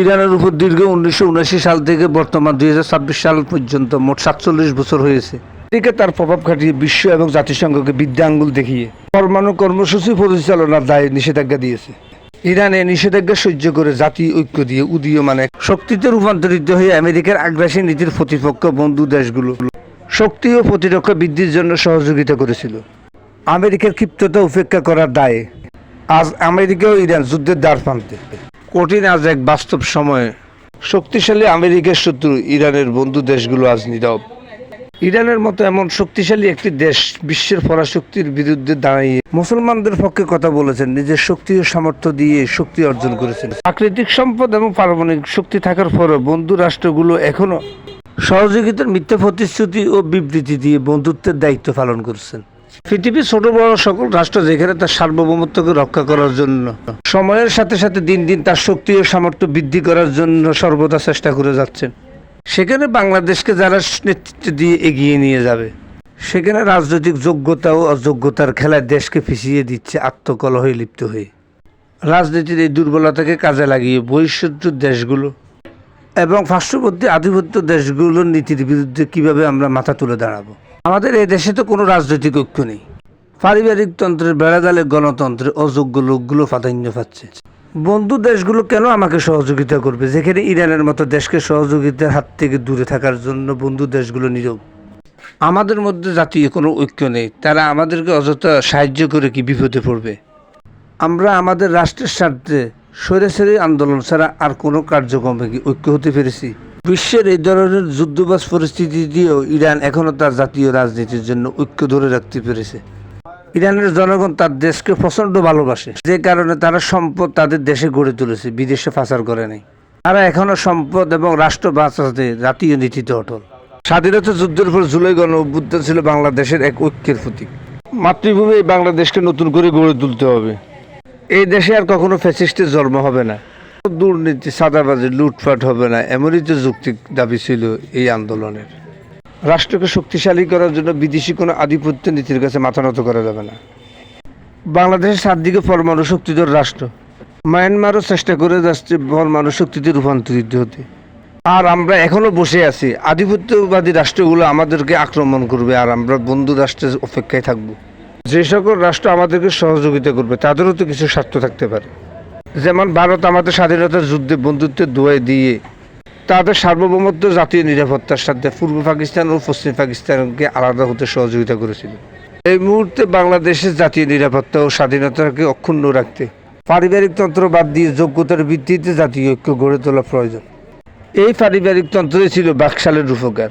ইরানের উপর দীর্ঘ উনিশশো উনাশি সাল থেকে বর্তমান দুই সাল পর্যন্ত মোট সাতচল্লিশ বছর হয়েছে। এদিকে তার প্রভাব খাটিয়ে বিশ্ব এবং জাতিসংঘকে বিদ্যা আঙ্গুল দেখিয়ে পরমাণু কর্মসূচি পরিচালনার দায়ে নিষেধাজ্ঞা দিয়েছে। ইরানে নিষেধাজ্ঞা সহ্য করে জাতি ঐক্য দিয়ে উদীয়মান এক শক্তিতে রূপান্তরিত হয়ে আমেরিকার আগ্রাসী নীতির প্রতিপক্ষ বন্ধু দেশগুলো শক্তি ও প্রতিরক্ষা বৃদ্ধির জন্য সহযোগিতা করেছিল। আমেরিকার ক্ষিপ্ততা উপেক্ষা করার দায়ে আজ আমেরিকা ও ইরান যুদ্ধের দ্বার প্রান্তে কঠিন আজ এক বাস্তব সময়ে। শক্তিশালী আমেরিকার শত্রু ইরানের বন্ধু দেশগুলো আজ নীরব। ইরানের মতো এমন শক্তিশালী একটি দেশ বিশ্বের পরাশক্তির বিরুদ্ধে দাঁড়িয়ে মুসলমানদের পক্ষে কথা বলেছেন, নিজের শক্তি ও সামর্থ্য দিয়ে শক্তি অর্জন করেছেন। প্রাকৃতিক সম্পদ এবং পারমাণবিক শক্তি থাকার পরও বন্ধু রাষ্ট্রগুলো এখনও সহযোগিতার মিথ্যা প্রতিশ্রুতি ও বিবৃতি দিয়ে বন্ধুত্বের দায়িত্ব পালন করছেন। পৃথিবীর ছোট বড় সকল রাষ্ট্র যেখানে তার সার্বভৌমত্বকে রক্ষা করার জন্য, সময়ের সাথে সাথে দিন দিন তার শক্তি ও সামর্থ্য বৃদ্ধি করার জন্য সর্বদা চেষ্টা করে যাচ্ছেন। সেখানে বাংলাদেশকে যারা নেতৃত্ব দিয়ে এগিয়ে নিয়ে যাবে, সেখানে রাজনৈতিক যোগ্যতা ও অযোগ্যতার খেলায় দেশকে পিছিয়ে দিচ্ছে আত্মকলহে লিপ্ত হয়ে। রাজনীতির এই দুর্বলতাকে কাজে লাগিয়ে বহিষ্ঠ দেশগুলো এবং পার্শ্ববর্তী আধিপত্য দেশগুলোর নীতির বিরুদ্ধে কীভাবে আমরা মাথা তুলে দাঁড়াবো? আমাদের এই দেশে তো কোনো রাজনৈতিক ঐক্য নেই। পারিবারিক তন্ত্রের বেড়াজালে গণতন্ত্রের অযোগ্য লোকগুলো প্রাধান্য পাচ্ছে। বন্ধু দেশগুলো কেন আমাকে সহযোগিতা করবে? যেখানে ইরানের মতো দেশকে সহযোগিতার হাত থেকে দূরে থাকার জন্য বন্ধু দেশগুলো নীরব। আমাদের মধ্যে জাতীয় কোনো ঐক্য নেই। তারা আমাদেরকে অযথা সাহায্য করে কি বিপদে পড়বে? আমরা আমাদের রাষ্ট্রের স্বার্থে সরে সরে আন্দোলন ছাড়া আর কোনো কার্যক্রমে কি ঐক্য হতে পেরেছি? বিশ্বের এই ধরনের যুদ্ধবাস পরিস্থিতি দিয়েও ইরান এখনও তার জাতীয় রাজনীতির জন্য ঐক্য ধরে রাখতে পেরেছে। ইরানের জনগণ তার দেশকে প্রচণ্ড ভালোবাসে। যে কারণে তারা সম্পদ তাদের দেশে গড়ে তুলেছে, বিদেশে পাচার করে নাই। তারা এখনও সম্পদ এবং রাষ্ট্র বাঁচাতে জাতীয় নীতিতে অটল। স্বাধীনতা যুদ্ধের পর জুলাই গণ অভ্যুত্থান ছিল বাংলাদেশের এক ঐক্যের প্রতীক। মাতৃভূমি বাংলাদেশকে নতুন করে গড়ে তুলতে হবে। এই দেশে আর কখনো ফ্যাসিস্টের জন্ম হবে না। দুর্নীতি, সাদাবাজি, লুটপাট হবে না, এমনই তো যুক্তি দাবি ছিল এই আন্দোলনের। রাষ্ট্রকে শক্তিশালী করার জন্য বিদেশি কোনো আধিপত্য নীতির কাছে মাথা নত করা যাবে না। বাংলাদেশের চারদিকে পরমাণু শক্তিধর রাষ্ট্র। মায়ানমারও চেষ্টা করে যাচ্ছে পরমাণু শক্তিতে রূপান্তরিত হতে। আর আমরা এখনও বসে আছি। আধিপত্যবাদী রাষ্ট্রগুলো আমাদেরকে আক্রমণ করবে আর আমরা বন্ধু রাষ্ট্রের অপেক্ষায় থাকব। যে সকল রাষ্ট্র আমাদেরকে সহযোগিতা করবে, তাদেরও তো কিছু স্বার্থ থাকতে পারে। যেমন ভারত আমাদের স্বাধীনতার যুদ্ধে বন্ধুত্বের দোয়াই দিয়ে তাদের সার্বভৌমত্ব, জাতীয় নিরাপত্তার সাথে পূর্ব পাকিস্তান ও পশ্চিম পাকিস্তানকে আলাদা হতে সহযোগিতা করেছিল। এই মুহূর্তে বাংলাদেশের জাতীয় নিরাপত্তা ও স্বাধীনতাকে অক্ষুণ্ণ রাখতে পারিবারিক তন্ত্র বাদ দিয়ে যোগ্যতার ভিত্তিতে জাতীয় ঐক্য গড়ে তোলা প্রয়োজন। এই পারিবারিক তন্ত্রই ছিল বাকশালের রূপকার।